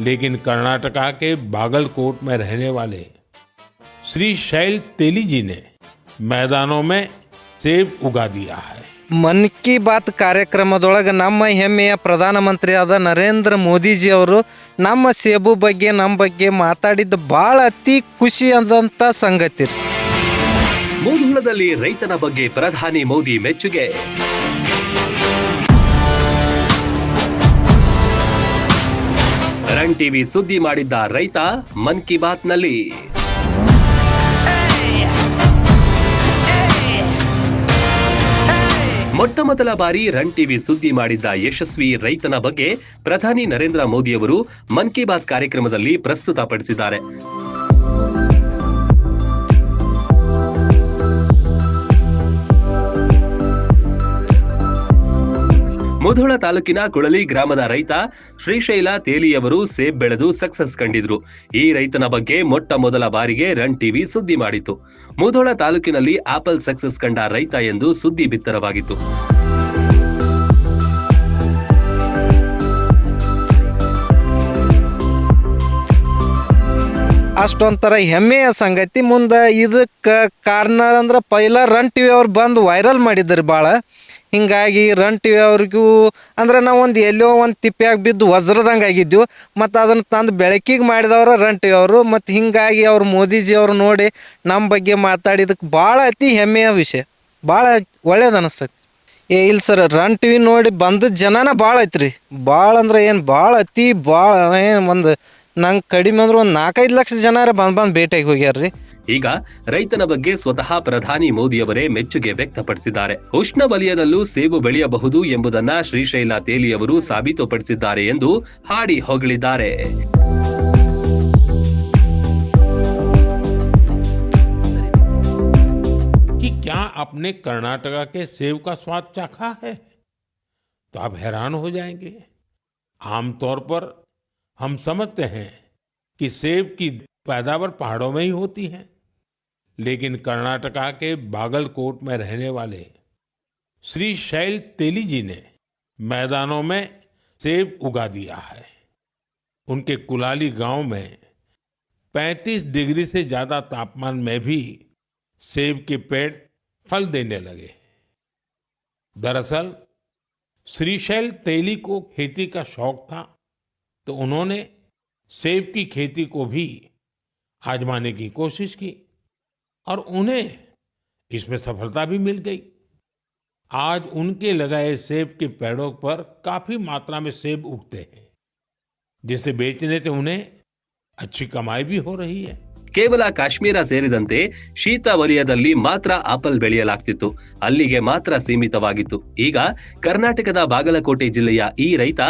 लेकिन कर्नाटका के बागलकोट में रहने वाले श्री शैल तेली जी ने मैदानों में सेब उगा दिया है ಮನ್ ಕಿ ಬಾತ್ ಕಾರ್ಯಕ್ರಮದೊಳಗೆ ನಮ್ಮ ಹೆಮ್ಮೆಯ ಪ್ರಧಾನಮಂತ್ರಿಯಾದ ನರೇಂದ್ರ ಮೋದಿಜಿ ಅವರು ನಮ್ಮ ಸೇಬು ಬಗ್ಗೆ ನಮ್ಮ ಬಗ್ಗೆ ಮಾತಾಡಿದ್ದು ಭಾಳ ಅತಿ ಖುಷಿ ಆದಂಥ ಸಂಗತಿ ರೀ ಮುಧೋಳದಲ್ಲಿ ರೈತನ ಬಗ್ಗೆ ಪ್ರಧಾನಿ ಮೋದಿ ಮೆಚ್ಚುಗೆ ರನ್ ಟಿವಿ ಸುದ್ದಿ ಮಾಡಿದ್ದ ರೈತ ಮನ್ ಕಿ ಬಾತ್ನಲ್ಲಿ. ಮೊಟ್ಟ ಮೊದಲ ಬಾರಿ ರನ್ ಟಿವಿ ಸುದ್ದಿ ಮಾಡಿದ್ದ ಯಶಸ್ವಿ ರೈತನ ಬಗ್ಗೆ ಪ್ರಧಾನಿ ನರೇಂದ್ರ ಮೋದಿಯವರು ಮನ್ ಕಿ ಬಾತ್ ಕಾರ್ಯಕ್ರಮದಲ್ಲಿ ಪ್ರಸ್ತುತಪಡಿಸಿದ್ದಾರೆ. ಮುಧೋಳ ತಾಲೂಕಿನ ಕುಳಲಿ ಗ್ರಾಮದ ರೈತ ಶ್ರೀಶೈಲ ತೇಲಿಯವರು ಸೇಬ್ ಬೆಳೆದು ಸಕ್ಸಸ್ ಕಂಡಿದ್ರು. ಈ ರೈತನ ಬಗ್ಗೆ ಮೊಟ್ಟ ಮೊದಲ ಬಾರಿಗೆ ರನ್ ಟಿವಿ ಸುದ್ದಿ ಮಾಡಿತು ಮುಧೋಳ ತಾಲೂಕಿನಲ್ಲಿ ಆಪಲ್ ಸಕ್ಸಸ್ ಕಂಡ ರೈತ ಎಂದು ಸುದ್ದಿ ಬಿತ್ತರವಾಗಿತ್ತು. ಅಷ್ಟೊಂಥರ ಹೆಮ್ಮೆಯ ಸಂಗತಿ. ಮುಂದೆ ಇದಕ್ಕೆ ಕಾರಣ ಅಂದ್ರೆ ಪೈಲ ರನ್ ಟಿ ವಿ ಅವ್ರು ಬಂದು ವೈರಲ್ ಮಾಡಿದ್ರು ಭಾಳ ಹಿಂಗಾಗಿ ರನ್ ಟಿ ವಿ ಅವ್ರಿಗೂ ಅಂದ್ರೆ ನಾವು ಒಂದು ಎಲ್ಲೋ ಒಂದು ತಿಪ್ಪ್ಯಾಗ ಬಿದ್ದು ವಜ್ರದಂಗೆ ಆಗಿದ್ದೆವು ಮತ್ತು ಅದನ್ನು ತಂದು ಬೆಳಕಿಗೆ ಮಾಡಿದವ್ರ ರನ್ ಟಿ ವಿ ಅವರು. ಮತ್ತು ಹಿಂಗಾಗಿ ಅವ್ರು ಮೋದಿಜಿ ಅವರು ನೋಡಿ ನಮ್ಮ ಬಗ್ಗೆ ಮಾತಾಡಿದಕ್ಕೆ ಭಾಳ ಅತಿ ಹೆಮ್ಮೆಯ ವಿಷಯ. ಭಾಳ ಒಳ್ಳೇದು ಅನಿಸ್ತೈತಿ. ಏ ಇಲ್ಲ ಸರ್ ರನ್ ಟಿ ವಿ ನೋಡಿ ಬಂದ ಜನನ ಭಾಳ ಐತ್ರಿ. ಭಾಳ ಅಂದ್ರೆ ಏನು ಭಾಳ ಅತಿ ಭಾಳ ಏನು ಒಂದು ನಂಗೆ ಕಡಿಮೆ ಅಂದ್ರೆ ಒಂದು ನಾಲ್ಕೈದು ಲಕ್ಷ ಜನರ ಬಂದು ಬಂದು ಭೇಟಿಯಾಗಿ ಹೋಗ್ಯಾರ ರೀ ಈಗ ರೈತನ ಬಗ್ಗೆ ಸ್ವತಃ ಪ್ರಧಾನಿ ಮೋದಿಯವರೇ ಮೆಚ್ಚುಗೆ ವ್ಯಕ್ತಪಡಿಸಿದ್ದಾರೆ ಉಷ್ಣ ವಲಯದಲ್ಲೂ ಸೇಬು ಬೆಳೆಯಬಹುದು ಎಂಬುದನ್ನ ಶ್ರೀಶೈಲ ತೇಲಿಯವರು ಸಾಬೀತುಪಡಿಸಿದ್ದಾರೆ ಎಂದು ಹಾಡಿ ಹೊಗಳಿದ್ದಾರೆ कि क्या आपने कर्नाटका के सेब का स्वाद चाखा है तो आप हैरान हो जाएंगे आमतौर पर हम समझते हैं कि सेब की पैदावार पहाड़ों में ही होती है, लेकिन कर्नाटका के बागलकोट में रहने वाले श्री शैल तेली जी ने मैदानों में सेब उगा दिया है। उनके कुलाली गाँव में 35 डिग्री से ज़्यादा तापमान में भी सेब के पेड़ फल देने लगे। दरअसल श्रीशैल तेली को खेती का शौक था। तो उन्होंने सेब की खेती को भी आजमाने की कोशिश की और उन्हें इसमें सफलता भी मिल गई। आज उनके लगाए सेब के पेड़ों पर काफ़ी मात्रा में सेब उगते हैं, जिसे बेचने से उन्हें अच्छी कमाई भी हो रही है। ಕೇವಲ ಕಾಶ್ಮೀರ ಸೇರಿದಂತೆ ಶೀತ ವಲಯದಲ್ಲಿ ಮಾತ್ರ ಆಪಲ್ ಬೆಳೆಯಲಾಗ್ತಿತ್ತು. ಅಲ್ಲಿಗೆ ಮಾತ್ರ ಸೀಮಿತವಾಗಿತ್ತು. ಈಗ ಕರ್ನಾಟಕದ ಬಾಗಲಕೋಟೆ ಜಿಲ್ಲೆಯ ಈ ರೈತ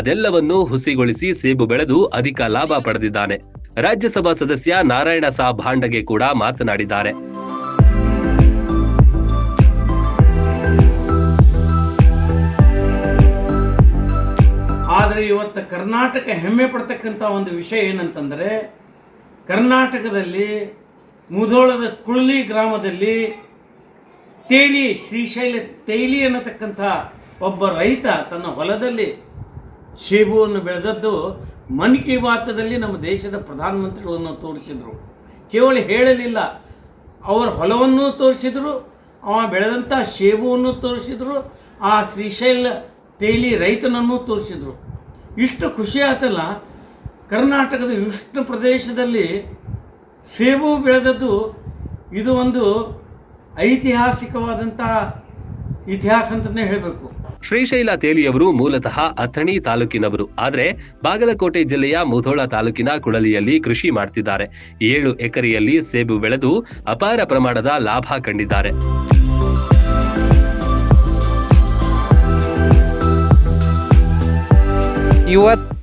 ಅದೆಲ್ಲವನ್ನೂ ಹುಸಿಗೊಳಿಸಿ ಸೇಬು ಬೆಳೆದು ಅಧಿಕ ಲಾಭ ಪಡೆದಿದ್ದಾನೆ. ರಾಜ್ಯಸಭಾ ಸದಸ್ಯ ನಾರಾಯಣ ಸಾ ಭಾಂಡಗೆ ಕೂಡ ಮಾತನಾಡಿದ್ದಾರೆ. ಆದರೆ ಇವತ್ತು ಕರ್ನಾಟಕ ಹೆಮ್ಮೆ ಪಡ್ತಕ್ಕಂಥ ಒಂದು ವಿಷಯ ಏನಂತಂದರೆ ಕರ್ನಾಟಕದಲ್ಲಿ ಮುಧೋಳದ ಕುಳ್ಳಿ ಗ್ರಾಮದಲ್ಲಿ ತೇಲಿ, ಶ್ರೀಶೈಲ ತೇಲಿ ಅನ್ನತಕ್ಕಂಥ ಒಬ್ಬ ರೈತ ತನ್ನ ಹೊಲದಲ್ಲಿ ಸೇಬುವನ್ನು ಬೆಳೆದದ್ದು ಮನ್ ಕಿ ಬಾತದಲ್ಲಿ ನಮ್ಮ ದೇಶದ ಪ್ರಧಾನಮಂತ್ರಿಗಳನ್ನು ತೋರಿಸಿದರು. ಕೇವಲ ಹೇಳಲಿಲ್ಲ, ಅವರ ಹೊಲವನ್ನು ತೋರಿಸಿದರು, ಅವ ಬೆಳೆದಂಥ ಸೇಬುವನ್ನು ತೋರಿಸಿದರು, ಆ ಶ್ರೀಶೈಲ ತೇಲಿ ರೈತನನ್ನು ತೋರಿಸಿದರು. ಇಷ್ಟು ಖುಷಿ ಆತಲ್ಲ ಕರ್ನಾಟಕದ ವಿಷ್ಣು ಪ್ರದೇಶದಲ್ಲಿ ಸೇಬು ಬೆಳೆದದ್ದು ಇದು ಒಂದು ಐತಿಹಾಸಿಕವಾದಂಥ ಇತಿಹಾಸ ಅಂತಲೇ ಹೇಳಬೇಕು. ಶ್ರೀಶೈಲ ತೇಲಿಯವರು ಮೂಲತಃ ಅಥಣಿ ತಾಲೂಕಿನವರು. ಆದರೆ ಬಾಗಲಕೋಟೆ ಜಿಲ್ಲೆಯ ಮುಧೋಳ ತಾಲೂಕಿನ ಕುಳಲಿಯಲ್ಲಿ ಕೃಷಿ ಮಾಡ್ತಿದ್ದಾರೆ. ಏಳು ಎಕರೆಯಲ್ಲಿ ಸೇಬು ಬೆಳೆದು ಅಪಾರ ಪ್ರಮಾಣದ ಲಾಭ ಕಂಡಿದ್ದಾರೆ.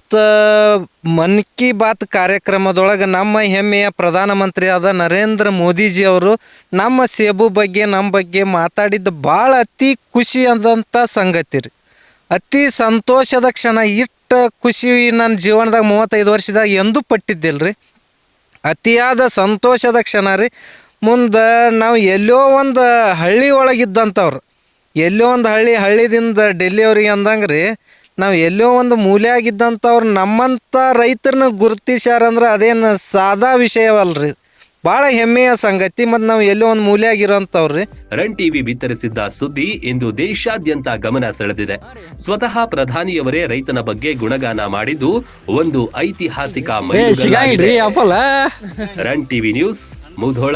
ಇವತ್ತು ಮನ್ ಕಿ ಬಾತ್ ಕಾರ್ಯಕ್ರಮದೊಳಗೆ ನಮ್ಮ ಹೆಮ್ಮೆಯ ಪ್ರಧಾನಮಂತ್ರಿ ಆದ ನರೇಂದ್ರ ಮೋದಿಜಿ ಅವರು ನಮ್ಮ ಸೇಬು ಬಗ್ಗೆ ನಮ್ಮ ಬಗ್ಗೆ ಮಾತಾಡಿದ್ದು ಭಾಳ ಅತಿ ಖುಷಿ ಆದಂಥ ಸಂಗತಿ ರೀ. ಅತಿ ಸಂತೋಷದ ಕ್ಷಣ ಇಷ್ಟು ಖುಷಿ ನನ್ನ ಜೀವನದಾಗ ಮೂವತ್ತೈದು ವರ್ಷದಾಗ ಎಂದೂ ಪಟ್ಟಿದ್ದಿಲ್ಲ ರೀ. ಅತಿಯಾದ ಸಂತೋಷದ ಕ್ಷಣ ರೀ. ಮುಂದೆ ನಾವು ಎಲ್ಲೋ ಒಂದು ಹಳ್ಳಿ ಒಳಗಿದ್ದಂಥವ್ರು ಎಲ್ಲೋ ಒಂದು ಹಳ್ಳಿ ಹಳ್ಳಿದಿಂದ ಡೆಲ್ಲಿಯವ್ರಿಗೆ ಅಂದಂಗೆ ರೀ ನಾವು ಎಲ್ಲೋ ಒಂದು ಮೂಲೆಯಾಗಿದ್ದಂಥವ್ರು ನಮ್ಮಂಥ ರೈತರನ್ನ ಗುರುತಿಸ್ಯಾರಂದ್ರೆ ಅದೇನು ಸಾದಾ ವಿಷಯವಲ್ರಿ. ಬಹಳ ಹೆಮ್ಮೆಯ ಸಂಗತಿ ಮತ್ತು ನಾವು ಎಲ್ಲೋ ಒಂದು ಮೂಲೆಯಾಗಿರೋಂಥವ್ರು ರೀ ರನ್ ಟಿವಿ ಬಿತ್ತರಿಸಿದ್ದ ಸುದ್ದಿ ಇಂದು ದೇಶಾದ್ಯಂತ ಗಮನ ಸೆಳೆದಿದೆ. ಸ್ವತಃ ಪ್ರಧಾನಿಯವರೇ ರೈತನ ಬಗ್ಗೆ ಗುಣಗಾನ ಮಾಡಿದ್ದು ಒಂದು ಐತಿಹಾಸಿಕ run TV news Mudhol.